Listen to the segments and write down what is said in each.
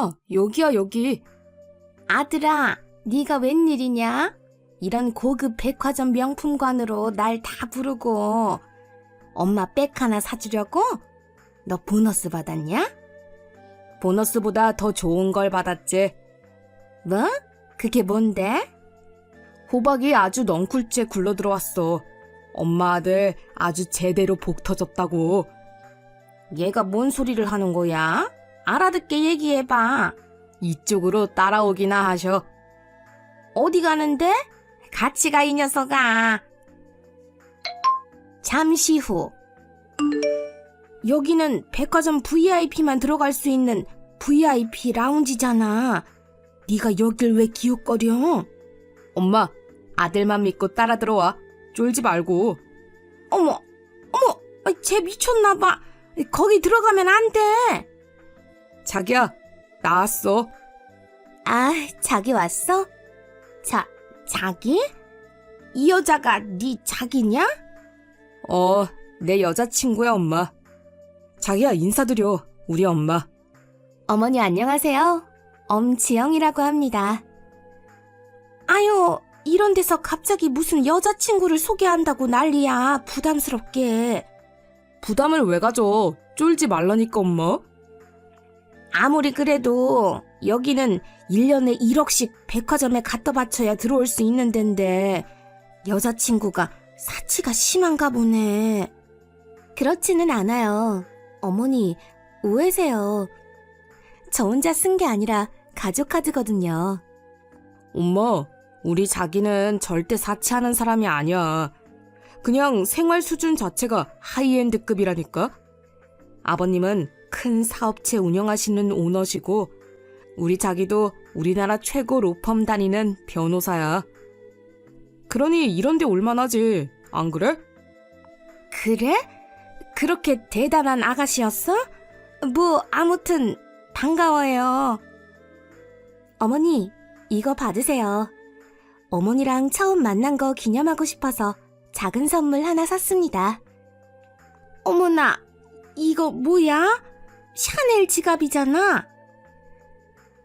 엄마, 여기야, 여기. 아들아, 네가 웬일이냐? 이런 고급 백화점 명품관으로 날 다 부르고 엄마 백 하나 사주려고? 너 보너스 받았냐? 보너스보다 더 좋은 걸 받았지. 뭐? 그게 뭔데? 호박이 아주 넝쿨째 굴러 들어왔어. 엄마 아들 아주 제대로 복 터졌다고. 얘가 뭔 소리를 하는 거야? 알아듣게 얘기해봐. 이쪽으로 따라오기나 하셔. 어디 가는데? 같이 가, 이 녀석아. 잠시 후. 여기는 백화점 VIP만 들어갈 수 있는 VIP 라운지잖아. 네가 여길 왜 기웃거려? 엄마, 아들만 믿고 따라 들어와. 쫄지 말고. 어머, 어머, 쟤 미쳤나봐. 거기 들어가면 안 돼. 자기야, 나왔어. 아, 자기 왔어? 자, 자기? 이 여자가 네 자기냐? 어, 내 여자친구야, 엄마. 자기야, 인사드려. 우리 엄마. 어머니 안녕하세요. 엄지영이라고 합니다. 아유, 이런 데서 갑자기 무슨 여자친구를 소개한다고 난리야. 부담스럽게. 부담을 왜 가져? 쫄지 말라니까, 엄마. 아무리 그래도 여기는 1년에 1억씩 백화점에 갖다 바쳐야 들어올 수 있는 데인데 여자친구가 사치가 심한가 보네. 그렇지는 않아요. 어머니, 오해세요. 저 혼자 쓴 게 아니라 가족 카드거든요. 엄마, 우리 자기는 절대 사치하는 사람이 아니야. 그냥 생활 수준 자체가 하이엔드급이라니까? 아버님은 큰 사업체 운영하시는 오너시고, 우리 자기도 우리나라 최고 로펌 다니는 변호사야. 그러니 이런데 올만하지, 안 그래? 그래? 그렇게 대단한 아가씨였어? 뭐, 아무튼, 반가워요. 어머니, 이거 받으세요. 어머니랑 처음 만난 거 기념하고 싶어서 작은 선물 하나 샀습니다. 어머나, 이거 뭐야? 샤넬 지갑이잖아?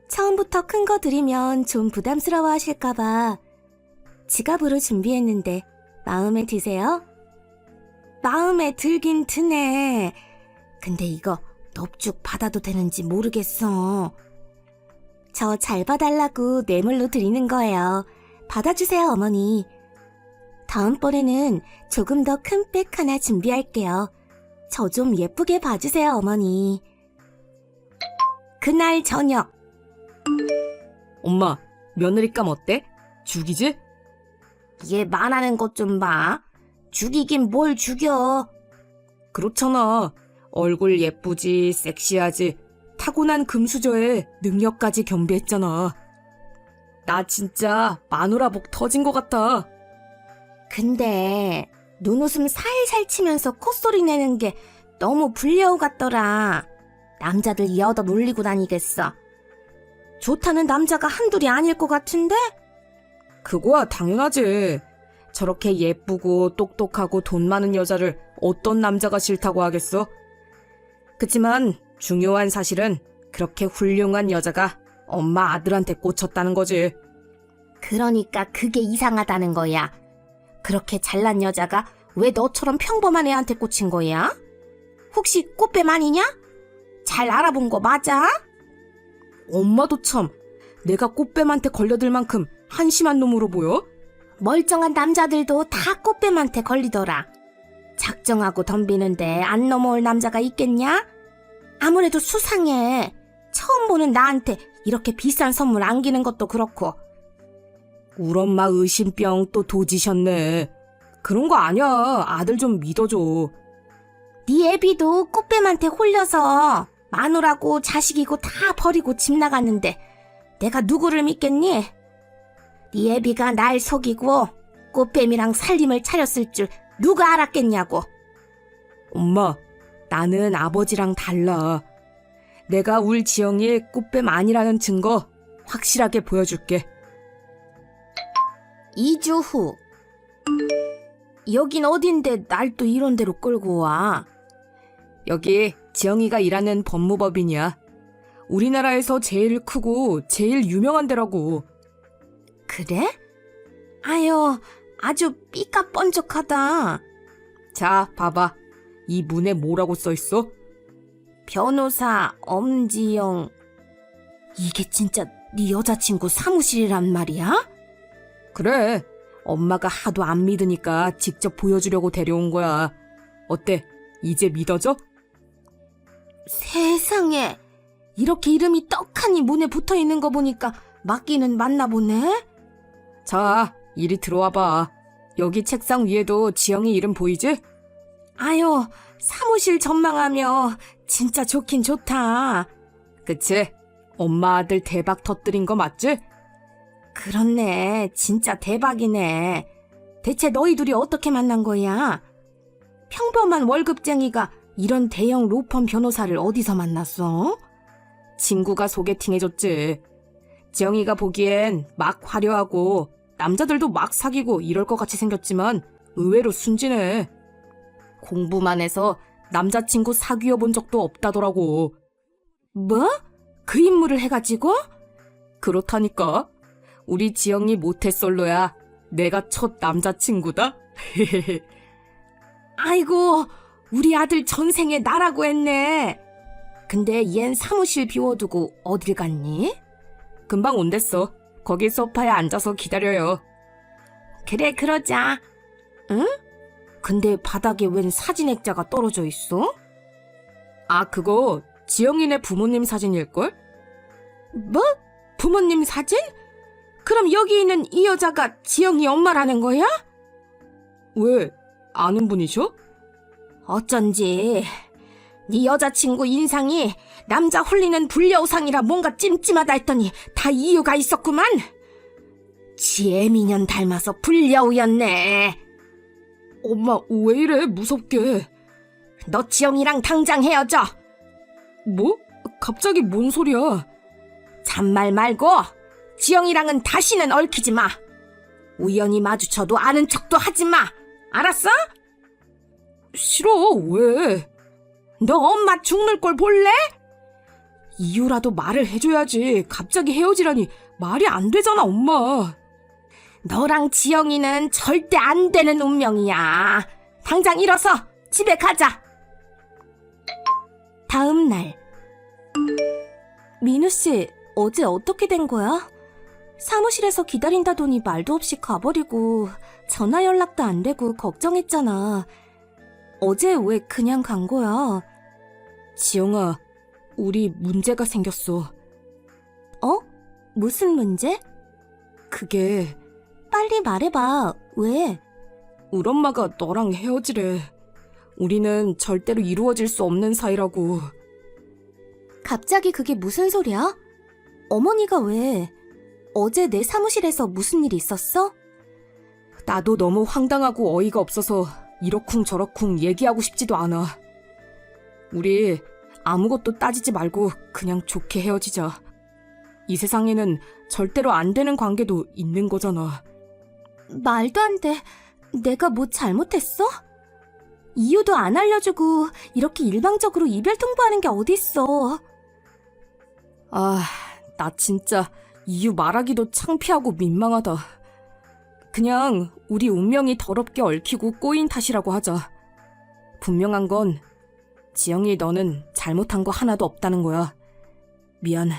처음부터 큰 거 드리면 좀 부담스러워 하실까봐 지갑으로 준비했는데 마음에 드세요? 마음에 들긴 드네. 근데 이거 넙죽 받아도 되는지 모르겠어. 저 잘 봐달라고 뇌물로 드리는 거예요. 받아주세요, 어머니. 다음번에는 조금 더 큰 백 하나 준비할게요. 저 좀 예쁘게 봐주세요, 어머니. 그날 저녁, 엄마, 며느리감 어때? 죽이지? 얘 말하는 것 좀 봐. 죽이긴 뭘 죽여. 그렇잖아. 얼굴 예쁘지, 섹시하지, 타고난 금수저에 능력까지 겸비했잖아. 나 진짜 마누라 복 터진 것 같아. 근데 눈웃음 살살 치면서 콧소리 내는 게 너무 불려우 같더라. 남자들 여덟 놀리고 다니겠어. 좋다는 남자가 한둘이 아닐 것 같은데? 그거야 당연하지. 저렇게 예쁘고 똑똑하고 돈 많은 여자를 어떤 남자가 싫다고 하겠어? 그치만 중요한 사실은 그렇게 훌륭한 여자가 엄마 아들한테 꽂혔다는 거지. 그러니까 그게 이상하다는 거야. 그렇게 잘난 여자가 왜 너처럼 평범한 애한테 꽂힌 거야? 혹시 꽃뱀 아니냐? 잘 알아본 거 맞아? 엄마도 참 내가 꽃뱀한테 걸려들 만큼 한심한 놈으로 보여? 멀쩡한 남자들도 다 꽃뱀한테 걸리더라. 작정하고 덤비는데 안 넘어올 남자가 있겠냐? 아무래도 수상해. 처음 보는 나한테 이렇게 비싼 선물 안기는 것도 그렇고. 우리 엄마 의심병 또 도지셨네. 그런 거 아니야. 아들 좀 믿어줘. 네 애비도 꽃뱀한테 홀려서 마누라고 자식이고 다 버리고 집 나갔는데 내가 누구를 믿겠니? 네 애비가 날 속이고 꽃뱀이랑 살림을 차렸을 줄 누가 알았겠냐고. 엄마, 나는 아버지랑 달라. 내가 울 지영이 꽃뱀 아니라는 증거 확실하게 보여줄게. 2주 후. 여긴 어딘데 날 또 이런 데로 끌고 와? 여기 지영이가 일하는 법무법인이야. 우리나라에서 제일 크고 제일 유명한 데라고. 그래? 아유, 아주 삐까뻔쩍하다. 자, 봐봐. 이 문에 뭐라고 써 있어? 변호사 엄지영. 이게 진짜 네 여자친구 사무실이란 말이야? 그래. 엄마가 하도 안 믿으니까 직접 보여주려고 데려온 거야. 어때? 이제 믿어져? 세상에. 이렇게 이름이 떡하니 문에 붙어 있는 거 보니까 맞기는 맞나 보네? 자, 이리 들어와 봐. 여기 책상 위에도 지영이 이름 보이지? 아유, 사무실 전망하며 진짜 좋긴 좋다. 그치? 엄마 아들 대박 터뜨린 거 맞지? 그렇네. 진짜 대박이네. 대체 너희 둘이 어떻게 만난 거야? 평범한 월급쟁이가 이런 대형 로펌 변호사를 어디서 만났어? 친구가 소개팅해줬지. 지영이가 보기엔 막 화려하고 남자들도 막 사귀고 이럴 것 같이 생겼지만 의외로 순진해. 공부만 해서 남자친구 사귀어 본 적도 없다더라고. 뭐? 그 임무를 해가지고? 그렇다니까. 우리 지영이 모태솔로야. 내가 첫 남자친구다. 아이고, 우리 아들 전생에 나라고 했네. 근데 얜 사무실 비워두고 어딜 갔니? 금방 온댔어. 거기 소파에 앉아서 기다려요. 그래, 그러자. 응? 근데 바닥에 웬 사진 액자가 떨어져 있어? 아, 그거 지영이네 부모님 사진일걸? 뭐? 부모님 사진? 그럼 여기 있는 이 여자가 지영이 엄마라는 거야? 왜? 아는 분이셔? 어쩐지 네 여자친구 인상이 남자 홀리는 불려우상이라 뭔가 찜찜하다 했더니 다 이유가 있었구만. 지 애미년 닮아서 불려우였네. 엄마, 왜 이래? 무섭게. 너 지영이랑 당장 헤어져. 뭐? 갑자기 뭔 소리야? 잔말 말고 지영이랑은 다시는 얽히지 마. 우연히 마주쳐도 아는 척도 하지 마. 알았어? 싫어, 왜? 너 엄마 죽는 꼴 볼래? 이유라도 말을 해줘야지. 갑자기 헤어지라니 말이 안 되잖아, 엄마. 너랑 지영이는 절대 안 되는 운명이야. 당장 일어서 집에 가자. 다음 날. 민우 씨, 어제 어떻게 된 거야? 사무실에서 기다린다더니 말도 없이 가버리고 전화 연락도 안 되고 걱정했잖아. 어제 왜 그냥 간 거야? 지영아, 우리 문제가 생겼어. 어? 무슨 문제? 그게 빨리 말해봐. 왜? 우리 엄마가 너랑 헤어지래. 우리는 절대로 이루어질 수 없는 사이라고. 갑자기 그게 무슨 소리야? 어머니가 왜? 어제 내 사무실에서 무슨 일 있었어? 나도 너무 황당하고 어이가 없어서 이러쿵 저러쿵 얘기하고 싶지도 않아. 우리 아무것도 따지지 말고 그냥 좋게 헤어지자. 이 세상에는 절대로 안 되는 관계도 있는 거잖아. 말도 안 돼. 내가 뭐 잘못했어? 이유도 안 알려주고 이렇게 일방적으로 이별 통보하는 게 어딨어. 아, 나 진짜 이유 말하기도 창피하고 민망하다. 그냥 우리 운명이 더럽게 얽히고 꼬인 탓이라고 하자. 분명한 건 지영이 너는 잘못한 거 하나도 없다는 거야. 미안.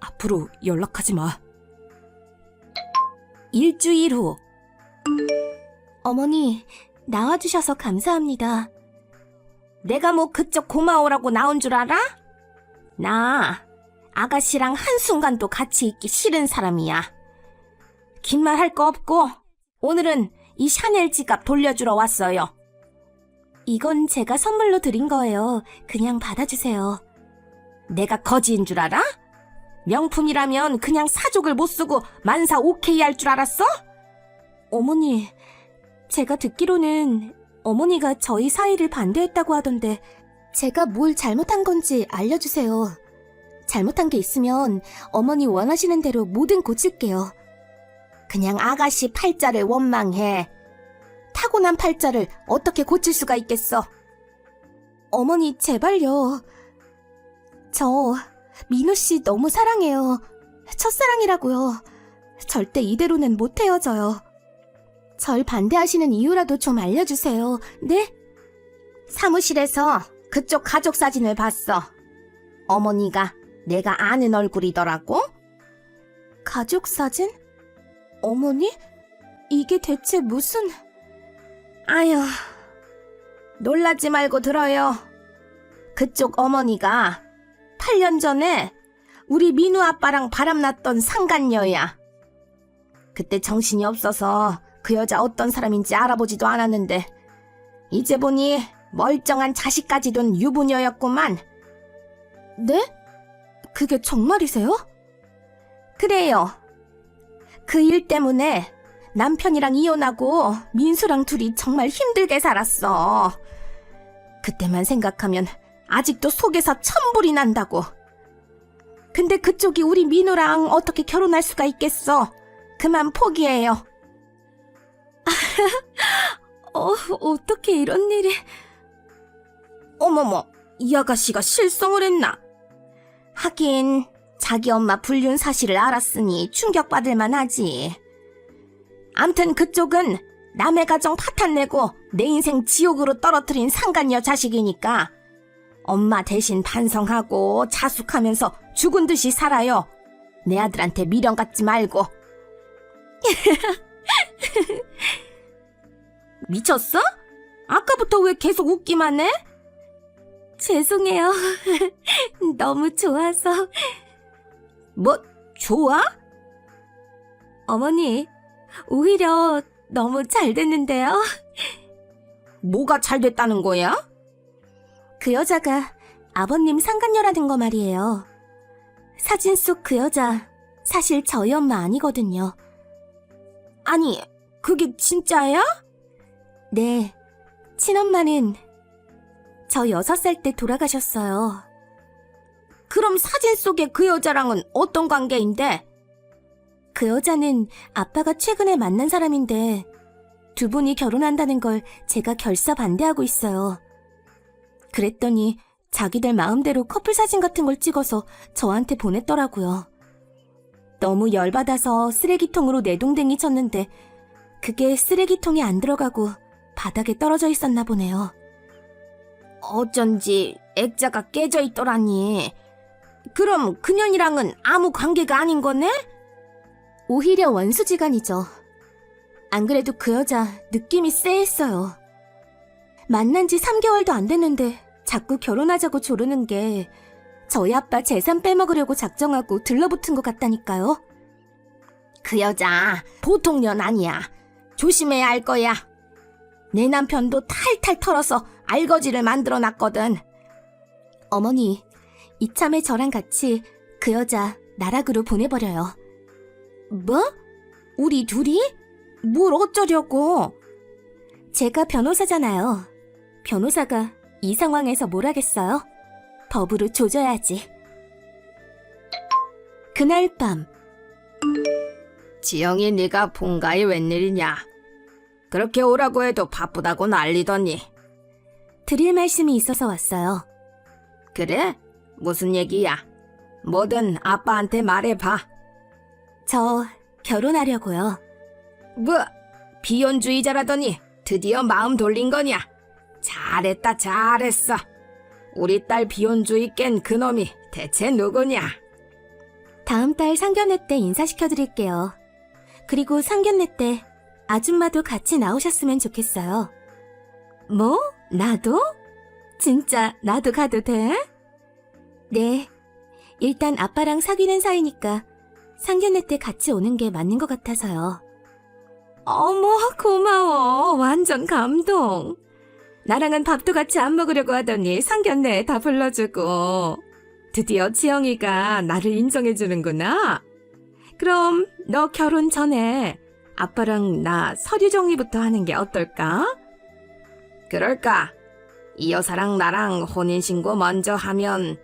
앞으로 연락하지 마. 일주일 후. 어머니, 나와주셔서 감사합니다. 내가 뭐 그쪽 고마워라고 나온 줄 알아? 나, 아가씨랑 한순간도 같이 있기 싫은 사람이야. 긴 말 할 거 없고, 오늘은 이 샤넬 지갑 돌려주러 왔어요. 이건 제가 선물로 드린 거예요. 그냥 받아주세요. 내가 거지인 줄 알아? 명품이라면 그냥 사족을 못 쓰고 만사 오케이 할 줄 알았어? 어머니, 제가 듣기로는 어머니가 저희 사이를 반대했다고 하던데 제가 뭘 잘못한 건지 알려주세요. 잘못한 게 있으면 어머니 원하시는 대로 뭐든 고칠게요. 그냥 아가씨 팔자를 원망해. 타고난 팔자를 어떻게 고칠 수가 있겠어? 어머니, 제발요. 저 민우 씨 너무 사랑해요. 첫사랑이라고요. 절대 이대로는 못 헤어져요. 절 반대하시는 이유라도 좀 알려주세요. 네? 사무실에서 그쪽 가족 사진을 봤어. 어머니가 내가 아는 얼굴이더라고. 가족 사진? 어머니? 이게 대체 무슨... 아휴, 놀라지 말고 들어요. 그쪽 어머니가 8년 전에 우리 민우 아빠랑 바람났던 상간녀야. 그때 정신이 없어서 그 여자 어떤 사람인지 알아보지도 않았는데 이제 보니 멀쩡한 자식까지 둔 유부녀였구만. 네? 그게 정말이세요? 그래요. 그 일 때문에 남편이랑 이혼하고 민수랑 둘이 정말 힘들게 살았어. 그때만 생각하면 아직도 속에서 천불이 난다고. 근데 그쪽이 우리 민우랑 어떻게 결혼할 수가 있겠어? 그만 포기해요. 어, 어떻게 이런 일이... 어머머, 이 아가씨가 실성을 했나? 하긴 자기 엄마 불륜 사실을 알았으니 충격받을 만하지. 암튼 그쪽은 남의 가정 파탄 내고 내 인생 지옥으로 떨어뜨린 상간녀 자식이니까 엄마 대신 반성하고 자숙하면서 죽은 듯이 살아요. 내 아들한테 미련 갖지 말고. 미쳤어? 아까부터 왜 계속 웃기만 해? 죄송해요. 너무 좋아서. 뭐, 좋아? 어머니, 오히려 너무 잘 됐는데요. 뭐가 잘 됐다는 거야? 그 여자가 아버님 상간녀라는 거 말이에요. 사진 속 그 여자, 사실 저희 엄마 아니거든요. 아니, 그게 진짜야? 네, 친엄마는 저 여섯 살 때 돌아가셨어요. 그럼 사진 속의 그 여자랑은 어떤 관계인데? 그 여자는 아빠가 최근에 만난 사람인데 두 분이 결혼한다는 걸 제가 결사 반대하고 있어요. 그랬더니 자기들 마음대로 커플 사진 같은 걸 찍어서 저한테 보냈더라고요. 너무 열받아서 쓰레기통으로 내동댕이 쳤는데 그게 쓰레기통에 안 들어가고 바닥에 떨어져 있었나 보네요. 어쩐지 액자가 깨져 있더라니. 그럼 그년이랑은 아무 관계가 아닌 거네? 오히려 원수지간이죠. 안 그래도 그 여자 느낌이 쎄했어요. 만난 지 3개월도 안 됐는데 자꾸 결혼하자고 조르는 게 저희 아빠 재산 빼먹으려고 작정하고 들러붙은 것 같다니까요. 그 여자 보통 년 아니야. 조심해야 할 거야. 내 남편도 탈탈 털어서 알거지를 만들어 놨거든. 어머니, 이참에 저랑 같이 그 여자 나락으로 보내버려요. 뭐? 우리 둘이? 뭘 어쩌려고? 제가 변호사잖아요. 변호사가 이 상황에서 뭘 하겠어요? 법으로 조져야지. 그날 밤 지영이 네가 본가에 웬일이냐? 그렇게 오라고 해도 바쁘다고 난리더니. 드릴 말씀이 있어서 왔어요. 그래? 무슨 얘기야? 뭐든 아빠한테 말해봐. 저 결혼하려고요. 뭐, 비혼주의자라더니 드디어 마음 돌린 거냐? 잘했다, 잘했어. 우리 딸 비혼주의 깬 그놈이 대체 누구냐? 다음 달 상견례 때 인사시켜드릴게요. 그리고 상견례 때 아줌마도 같이 나오셨으면 좋겠어요. 뭐? 나도? 진짜 나도 가도 돼? 네. 일단 아빠랑 사귀는 사이니까 상견례 때 같이 오는 게 맞는 것 같아서요. 어머, 고마워. 완전 감동. 나랑은 밥도 같이 안 먹으려고 하더니 상견례 다 불러주고. 드디어 지영이가 나를 인정해주는구나. 그럼 너 결혼 전에 아빠랑 나 서류 정리부터 하는 게 어떨까? 그럴까? 이 여사랑 나랑 혼인신고 먼저 하면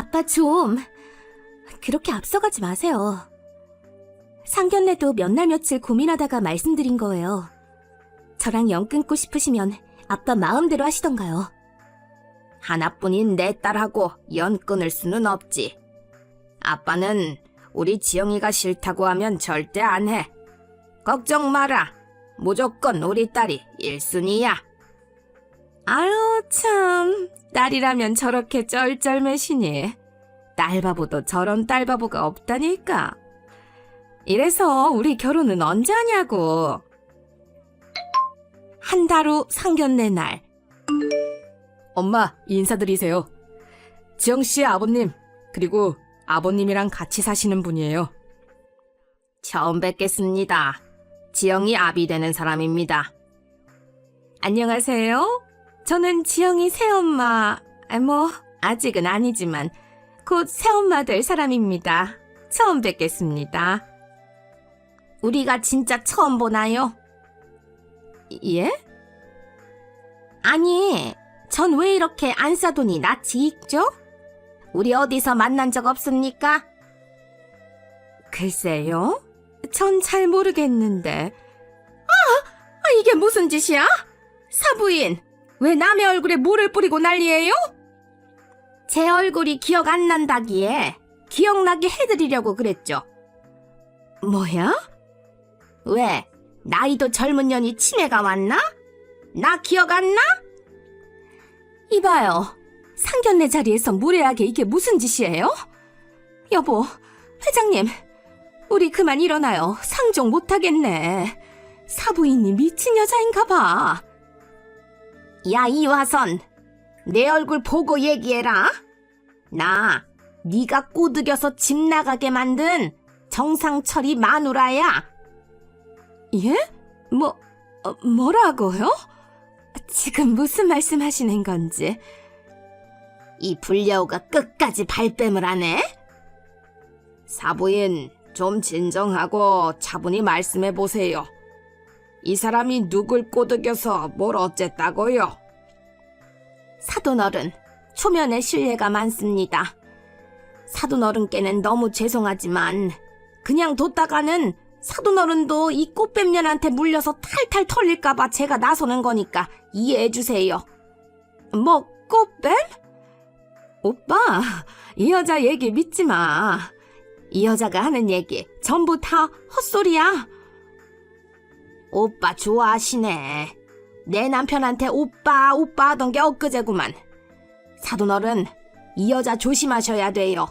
아빠 좀 그렇게 앞서가지 마세요. 상견례도 몇 날 며칠 고민하다가 말씀드린 거예요. 저랑 연 끊고 싶으시면 아빠 마음대로 하시던가요. 하나뿐인 내 딸하고 연 끊을 수는 없지. 아빠는 우리 지영이가 싫다고 하면 절대 안 해. 걱정 마라. 무조건 우리 딸이 1순위야. 아유, 참. 딸이라면 저렇게 쩔쩔매시니. 딸바보도 저런 딸바보가 없다니까. 이래서 우리 결혼은 언제 하냐고. 한 달 후 상견례 날. 엄마, 인사드리세요. 지영 씨의 아버님, 그리고 아버님이랑 같이 사시는 분이에요. 처음 뵙겠습니다. 지영이 아비 되는 사람입니다. 안녕하세요. 저는 지영이 새엄마, 아, 뭐, 아직은 아니지만, 곧 새엄마 될 사람입니다. 처음 뵙겠습니다. 우리가 진짜 처음 보나요? 예? 아니, 전 왜 이렇게 안 싸돈이 낯이 익죠? 우리 어디서 만난 적 없습니까? 글쎄요. 전 잘 모르겠는데. 아! 아, 이게 무슨 짓이야? 사부인, 왜 남의 얼굴에 물을 뿌리고 난리예요? 제 얼굴이 기억 안 난다기에 기억나게 해드리려고 그랬죠. 뭐야? 왜? 나이도 젊은 년이 치매가 왔나? 나 기억 안 나? 이봐요. 상견례 자리에서 무례하게 이게 무슨 짓이에요? 여보, 회장님, 우리 그만 일어나요. 상종 못하겠네. 사부인이 미친 여자인가 봐. 야, 이화선. 내 얼굴 보고 얘기해라. 나 네가 꼬드겨서 집 나가게 만든 정상철이 마누라야. 예? 뭐, 어, 뭐라고요? 지금 무슨 말씀하시는 건지. 이 불려우가 끝까지 발뺌을 하네? 사부인, 좀 진정하고 차분히 말씀해 보세요. 이 사람이 누굴 꼬드겨서 뭘 어쨌다고요? 사돈어른, 초면에 신뢰가 많습니다. 사돈어른께는 너무 죄송하지만 그냥 뒀다가는 사돈어른도 이 꽃뱀년한테 물려서 탈탈 털릴까봐 제가 나서는 거니까 이해해 주세요. 뭐 꽃뱀? 오빠, 이 여자 얘기 믿지 마. 이 여자가 하는 얘기 전부 다 헛소리야. 오빠 좋아하시네. 내 남편한테 오빠 오빠 하던 게 엊그제구만. 사돈어른, 이 여자 조심하셔야 돼요.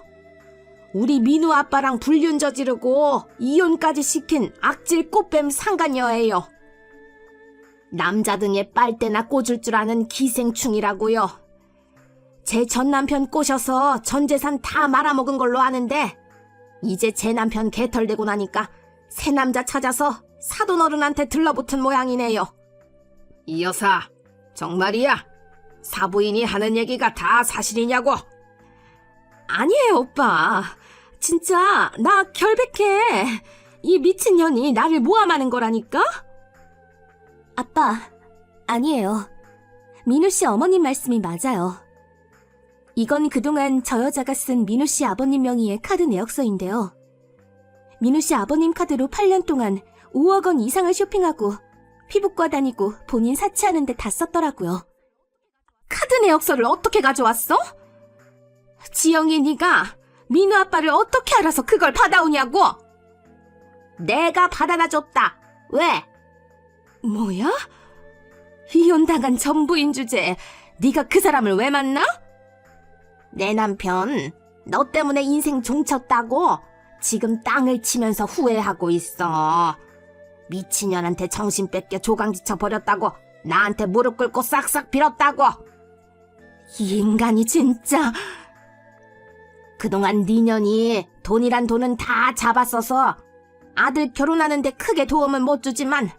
우리 민우 아빠랑 불륜 저지르고 이혼까지 시킨 악질 꽃뱀 상간녀예요. 남자 등에 빨대나 꽂을 줄 아는 기생충이라고요. 제 전 남편 꼬셔서 전 재산 다 말아먹은 걸로 아는데 이제 제 남편 개털되고 나니까 새 남자 찾아서 사돈 어른한테 들러붙은 모양이네요. 이 여사, 정말이야? 사부인이 하는 얘기가 다 사실이냐고? 아니에요, 오빠. 진짜 나 결백해. 이 미친년이 나를 모함하는 거라니까? 아빠, 아니에요. 민우 씨 어머님 말씀이 맞아요. 이건 그동안 저 여자가 쓴 민우 씨 아버님 명의의 카드 내역서인데요. 민우 씨 아버님 카드로 8년 동안 5억 원 이상을 쇼핑하고 피부과 다니고 본인 사치하는 데 다 썼더라고요. 카드 내역서를 어떻게 가져왔어? 지영이 네가 민우 아빠를 어떻게 알아서 그걸 받아오냐고? 내가 받아다 줬다. 왜? 뭐야? 이혼당한 전부인 주제에 네가 그 사람을 왜 만나? 내 남편 너 때문에 인생 종쳤다고 지금 땅을 치면서 후회하고 있어. 미친년한테 정신 뺏겨 조강지쳐 버렸다고 나한테 무릎 꿇고 싹싹 빌었다고. 이 인간이 진짜 그동안 네 년이 돈이란 돈은 다 잡았어서 아들 결혼하는데 크게 도움은 못 주지만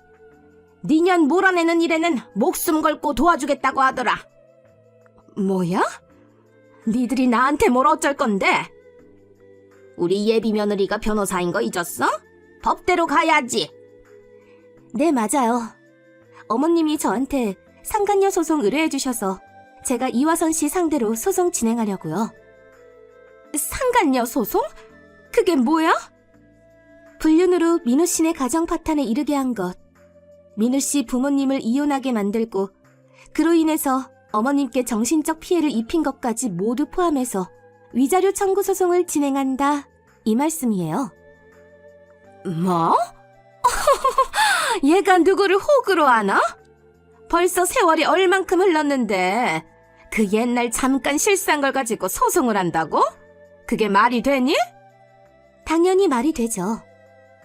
네년 몰아내는 일에는 목숨 걸고 도와주겠다고 하더라. 뭐야? 니들이 나한테 뭘 어쩔 건데? 우리 예비 며느리가 변호사인 거 잊었어? 법대로 가야지. 네, 맞아요. 어머님이 저한테 상간녀 소송 의뢰해 주셔서 제가 이화선 씨 상대로 소송 진행하려고요. 상간녀 소송? 그게 뭐야? 불륜으로 민우 씨네 가정 파탄에 이르게 한 것. 민우 씨 부모님을 이혼하게 만들고 그로 인해서 어머님께 정신적 피해를 입힌 것까지 모두 포함해서 위자료 청구 소송을 진행한다. 이 말씀이에요. 뭐? 얘가 누구를 호구로 하나? 벌써 세월이 얼만큼 흘렀는데 그 옛날 잠깐 실수한 걸 가지고 소송을 한다고? 그게 말이 되니? 당연히 말이 되죠.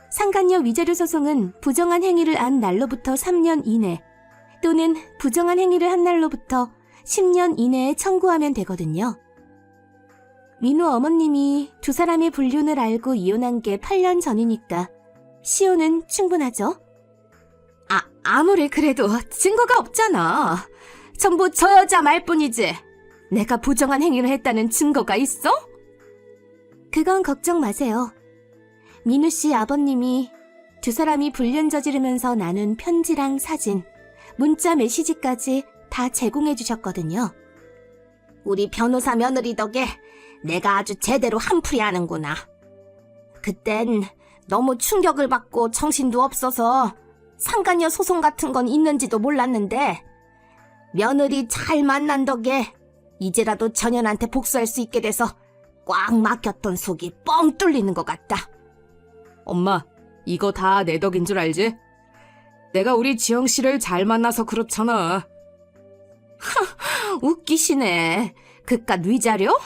상간녀 위자료 소송은 부정한 행위를 한 날로부터 3년 이내 또는 부정한 행위를 한 날로부터 10년 이내에 청구하면 되거든요. 민우 어머님이 두 사람의 불륜을 알고 이혼한 게 8년 전이니까 시효는 충분하죠. 아, 아무리 그래도 증거가 없잖아. 전부 저 여자 말뿐이지. 내가 부정한 행위를 했다는 증거가 있어? 그건 걱정 마세요. 민우 씨 아버님이 두 사람이 불륜 저지르면서 나눈 편지랑 사진, 문자 메시지까지 다 제공해 주셨거든요. 우리 변호사 며느리 덕에 내가 아주 제대로 한풀이 하는구나. 그땐 너무 충격을 받고 정신도 없어서 상간녀 소송 같은 건 있는지도 몰랐는데 며느리 잘 만난 덕에 이제라도 전현한테 복수할 수 있게 돼서 꽉 막혔던 속이 뻥 뚫리는 것 같다. 엄마, 이거 다 내 덕인 줄 알지? 내가 우리 지영 씨를 잘 만나서 그렇잖아. 웃기시네. 그깟 위자료?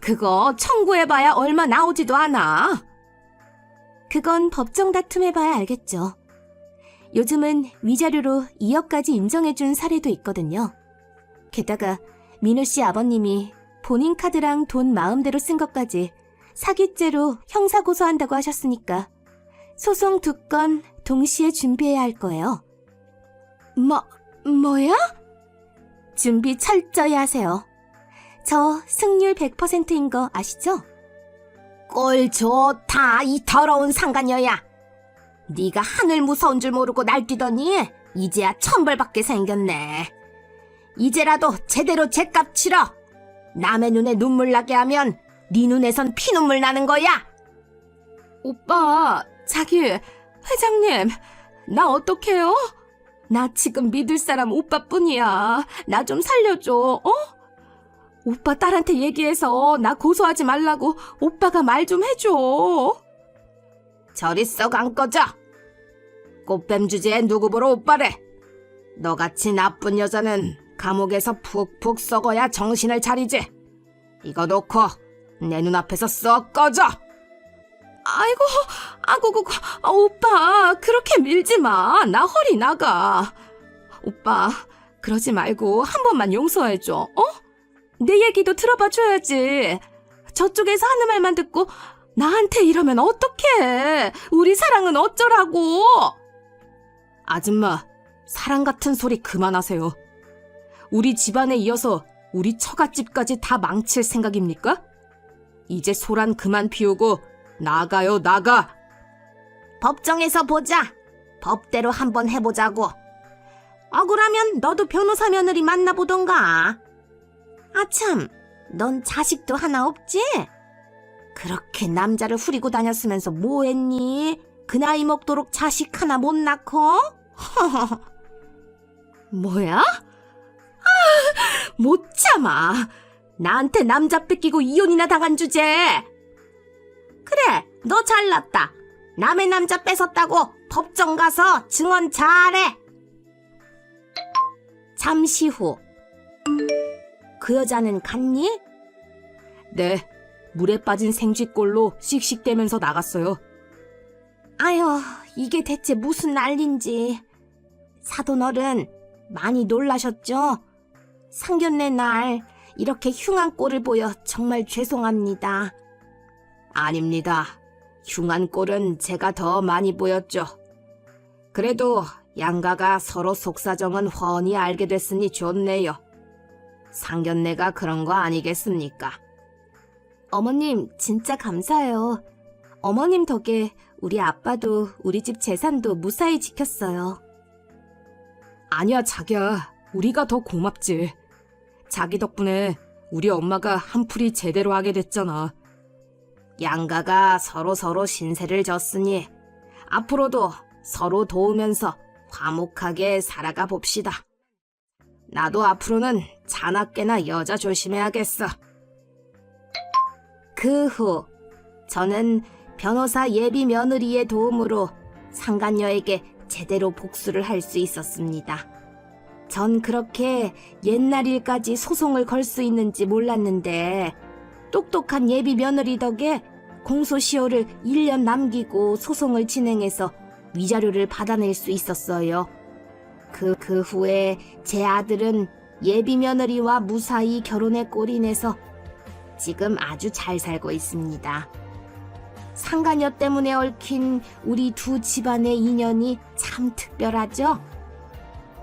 그거 청구해봐야 얼마 나오지도 않아. 그건 법정 다툼해봐야 알겠죠. 요즘은 위자료로 2억까지 인정해준 사례도 있거든요. 게다가 민우 씨 아버님이 본인 카드랑 돈 마음대로 쓴 것까지 사기죄로 형사 고소한다고 하셨으니까 소송 두 건 동시에 준비해야 할 거예요. 뭐, 뭐야? 준비 철저히 하세요. 저 승률 100%인 거 아시죠? 꼴 좋다, 이 더러운 상간녀야. 네가 하늘 무서운 줄 모르고 날뛰더니 이제야 천벌받게 생겼네. 이제라도 제대로 제값 치러. 남의 눈에 눈물 나게 하면 네 눈에선 피눈물 나는 거야. 오빠, 자기, 회장님, 나 어떡해요? 나 지금 믿을 사람 오빠뿐이야. 나 좀 살려줘, 어? 오빠 딸한테 얘기해서 나 고소하지 말라고 오빠가 말 좀 해줘. 저리 썩 안 꺼져. 꽃뱀 주제에 누구 보러 오빠래. 너같이 나쁜 여자는 감옥에서 푹푹 썩어야 정신을 차리지. 이거 놓고 내 눈앞에서 썩 꺼져. 아이고, 아고고, 아, 오빠, 그렇게 밀지 마. 나 허리 나가. 오빠, 그러지 말고 한 번만 용서해줘, 어? 내 얘기도 들어봐 줘야지. 저쪽에서 하는 말만 듣고 나한테 이러면 어떡해. 우리 사랑은 어쩌라고. 아줌마, 사랑 같은 소리 그만하세요. 우리 집안에 이어서 우리 처갓집까지 다 망칠 생각입니까? 이제 소란 그만 피우고 나가요, 나가! 법정에서 보자. 법대로 한번 해보자고. 억울하면 너도 변호사 며느리 만나보던가. 아참, 넌 자식도 하나 없지? 그렇게 남자를 후리고 다녔으면서 뭐 했니? 그 나이 먹도록 자식 하나 못 낳고? 뭐야? 아, 못 참아. 나한테 남자 뺏기고 이혼이나 당한 주제. 그래, 너 잘났다. 남의 남자 뺏었다고 법정 가서 증언 잘해. 잠시 후. 그 여자는 갔니? 네, 물에 빠진 생쥐꼴로 씩씩대면서 나갔어요. 아휴, 이게 대체 무슨 난린지. 사돈어른, 많이 놀라셨죠? 상견례 날, 이렇게 흉한 꼴을 보여 정말 죄송합니다. 아닙니다. 흉한 꼴은 제가 더 많이 보였죠. 그래도 양가가 서로 속사정은 훤히 알게 됐으니 좋네요. 상견례가 그런 거 아니겠습니까? 어머님, 진짜 감사해요. 어머님 덕에 우리 아빠도 우리 집 재산도 무사히 지켰어요. 아니야, 자기야. 우리가 더 고맙지. 자기 덕분에 우리 엄마가 한풀이 제대로 하게 됐잖아. 양가가 서로 서로 신세를 졌으니 앞으로도 서로 도우면서 화목하게 살아가 봅시다. 나도 앞으로는 자나깨나 여자 조심해야겠어. 그 후, 저는 변호사 예비 며느리의 도움으로 상간녀에게 제대로 복수를 할 수 있었습니다. 전 그렇게 옛날 일까지 소송을 걸 수 있는지 몰랐는데, 똑똑한 예비 며느리 덕에 공소시효를 1년 남기고 소송을 진행해서 위자료를 받아낼 수 있었어요. 그, 그 후에 제 아들은 예비 며느리와 무사히 결혼에 꼴인해서 지금 아주 잘 살고 있습니다. 상가녀 때문에 얽힌 우리 두 집안의 인연이 참 특별하죠?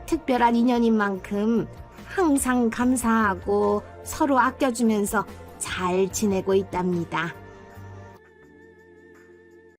특별한 인연인 만큼 항상 감사하고 서로 아껴주면서 잘 지내고 있답니다.